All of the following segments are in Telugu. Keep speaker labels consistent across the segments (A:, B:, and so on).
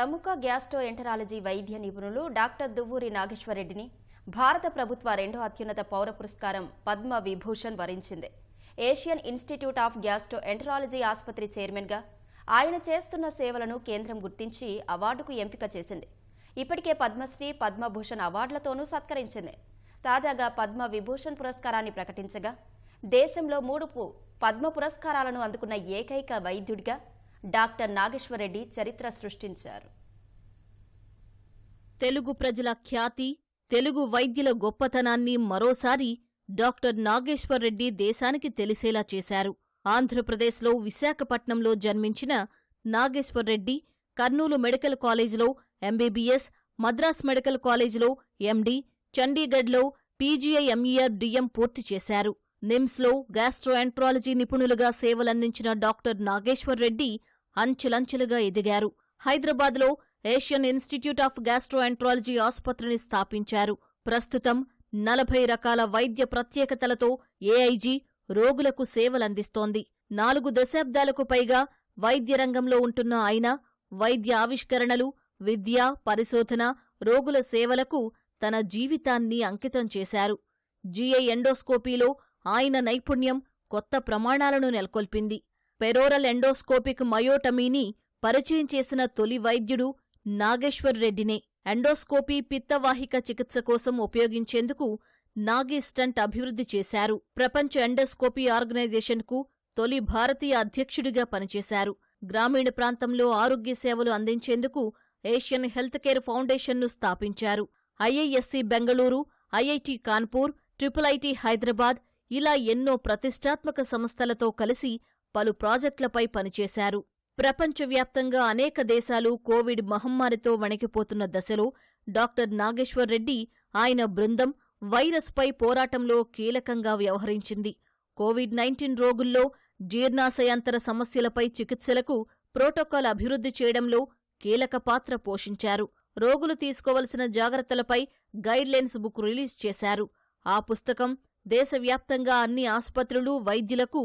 A: ప్రముఖ గ్యాస్ట్రో ఎంటరాలజీ వైద్య నిపుణులు డాక్టర్ దువ్వూరి నాగేశ్వరరెడ్డిని భారత ప్రభుత్వ రెండో అత్యున్నత పౌర పురస్కారం పద్మ విభూషణ్ వరించింది Asian institute of gastroenterology ఆసుపత్రి చైర్మన్గా ఆయన చేస్తున్న సేవలను కేంద్రం గుర్తించి అవార్డుకు ఎంపిక చేసింది ఇప్పటికే పద్మశ్రీ పద్మభూషణ్ అవార్డులతోనూ సత్కరించింది తాజాగా పద్మ విభూషణ్ పురస్కారాన్ని ప్రకటించగా దేశంలో మూడు పద్మ పురస్కారాలను అందుకున్న ఏకైక వైద్యుడిగా డాక్టర్ నాగేశ్వరరెడ్డి చరిత్ర సృష్టించారు
B: తెలుగు ప్రజల ఖ్యాతి తెలుగు వైద్యుల గొప్పతనాన్ని మరోసారి డాక్టర్ నాగేశ్వరరెడ్డి దేశానికి తెలిసేలా చేశారు ఆంధ్రప్రదేశ్లో విశాఖపట్నంలో జన్మించిన రెడ్డి కర్నూలు మెడికల్ కాలేజీలో ఎంబీబీఎస్ మద్రాస్ మెడికల్ కాలేజీలో ఎండీ చండీగఢ్లో పీజీఐఎంఈఆర్ డిఎం పూర్తి చేశారు నిమ్స్లో గ్యాస్ట్రోఎంట్రాలజీ నిపుణులుగా సేవలందించిన డాక్టర్ నాగేశ్వర్ రెడ్డి అంచెలంచెలుగా ఎదిగారు హైదరాబాద్లో ఏషియన్ ఇన్స్టిట్యూట్ ఆఫ్ గ్యాస్ట్రోఎంట్రాలజీ ఆసుపత్రిని స్థాపించారు ప్రస్తుతం నలభై రకాల వైద్య ప్రత్యేకతలతో ఏఐజీ రోగులకు సేవలందిస్తోంది నాలుగు దశాబ్దాలకు పైగా వైద్య రంగంలో ఉంటున్న ఆయన వైద్య ఆవిష్కరణలు విద్య పరిశోధన రోగుల సేవలకు తన జీవితాన్ని అంకితం చేశారు జీఐ ఎండోస్కోపీలో ఆయన నైపుణ్యం కొత్త ప్రమాణాలను నెలకొల్పింది పెరోరల్ ఎండోస్కోపిక్ మయోటమీని పరిచయం చేసిన తొలి వైద్యుడు నాగేశ్వర్ రెడ్డినే ఎండోస్కోపీ పిత్తవాహిక చికిత్స కోసం ఉపయోగించేందుకు నాగిస్టంట్ అభివృద్ధి చేశారు ప్రపంచ ఎండోస్కోపీ ఆర్గనైజేషన్కు తొలి భారతీయ అధ్యక్షుడిగా పనిచేశారు గ్రామీణ ప్రాంతంలో ఆరోగ్య సేవలు అందించేందుకు ఏషియన్ హెల్త్ కేర్ ఫౌండేషన్ను స్థాపించారు IISc Bengaluru IIT Kanpur triple IT Hyderabad ఇలా ఎన్నో ప్రతిష్టాత్మక సంస్థలతో కలిసి పలు ప్రాజెక్టులపై పనిచేశారు ప్రపంచవ్యాప్తంగా అనేక దేశాలు కోవిడ్ మహమ్మారితో వణికిపోతున్న దశలో డాక్టర్ నాగేశ్వర్ రెడ్డి ఆయన బృందం వైరస్పై పోరాటంలో కీలకంగా వ్యవహరించింది కోవిడ్ నైన్టీన్ రోగుల్లో జీర్ణాశయాంతర సమస్యలపై చికిత్సలకు ప్రోటోకాల్ అభివృద్ధి చేయడంలో కీలక పాత్ర పోషించారు రోగులు తీసుకోవలసిన జాగ్రత్తలపై గైడ్లైన్స్ బుక్ రిలీజ్ చేశారు ఆ పుస్తకం దేశవ్యాప్తంగా అన్ని ఆసుపత్రులు వైద్యులకు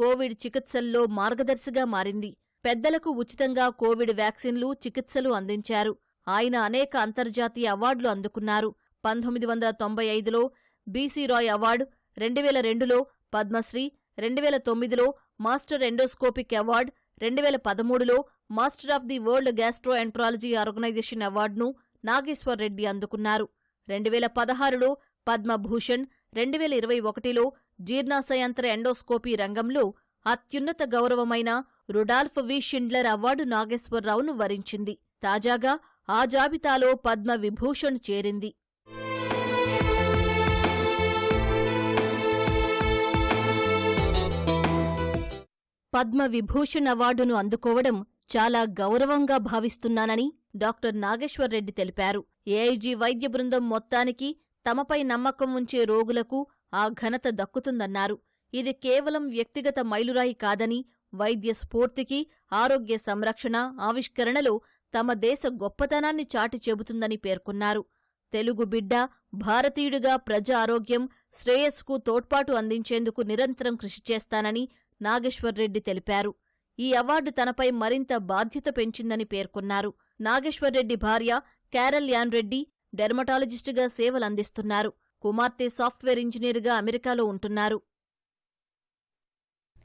B: కోవిడ్ చికిత్సల్లో మార్గదర్శిగా మారింది పెద్దలకు ఉచితంగా కోవిడ్ వ్యాక్సిన్లు చికిత్సలు అందించారు ఆయన అనేక అంతర్జాతీయ అవార్డులు అందుకున్నారు పంతొమ్మిది వందల తొంభై ఐదులో బీసీ రాయ్ అవార్డు రెండు వేల రెండులో పద్మశ్రీ రెండు వేల తొమ్మిదిలో మాస్టర్ ఎండోస్కోపిక్ అవార్డు రెండు వేల పదమూడులో master of the world gastroenterology organisation అవార్డును నాగేశ్వర్ రెడ్డి అందుకున్నారు రెండు వేల పదహారులో పద్మభూషణ్ రెండు వేల ఇరవై ఒకటిలో జీర్ణాశయంత్ర ఎండోస్కోపీ రంగంలో అత్యున్నత గౌరవమైన రుడాల్ఫ్ వి షిండ్లర్ అవార్డు నాగేశ్వరరావును వరించింది తాజాగా ఆ జాబితాలో పద్మ విభూషణ్ చేరింది
C: పద్మ విభూషణ్ అవార్డును అందుకోవడం చాలా గౌరవంగా భావిస్తున్నానని డాక్టర్ నాగేశ్వర్ రెడ్డి తెలిపారు ఏఐజీ వైద్య బృందం మొత్తానికి తమపై నమ్మకం ఉంచే రోగులకు ఆ ఘనత దక్కుతుందన్నారు ఇది కేవలం వ్యక్తిగత మైలురాయి కాదని వైద్య స్ఫూర్తికి ఆరోగ్య సంరక్షణ ఆవిష్కరణలో తమ దేశ గొప్పతనాన్ని చాటి చెబుతుందని పేర్కొన్నారు తెలుగు బిడ్డ భారతీయుడిగా ప్రజా ఆరోగ్యం శ్రేయస్కు తోడ్పాటు అందించేందుకు నిరంతరం కృషి చేస్తానని నాగేశ్వర్రెడ్డి తెలిపారు ఈ అవార్డు తనపై మరింత బాధ్యత పెంచిందని పేర్కొన్నారు నాగేశ్వర్రెడ్డి భార్య క్యారల్ యాన్ రెడ్డి డెర్మటాలజిస్టుగా సేవలందిస్తున్నారు కుమార్తె సాఫ్ట్వేర్ ఇంజనీర్గా అమెరికాలో ఉంటున్నారు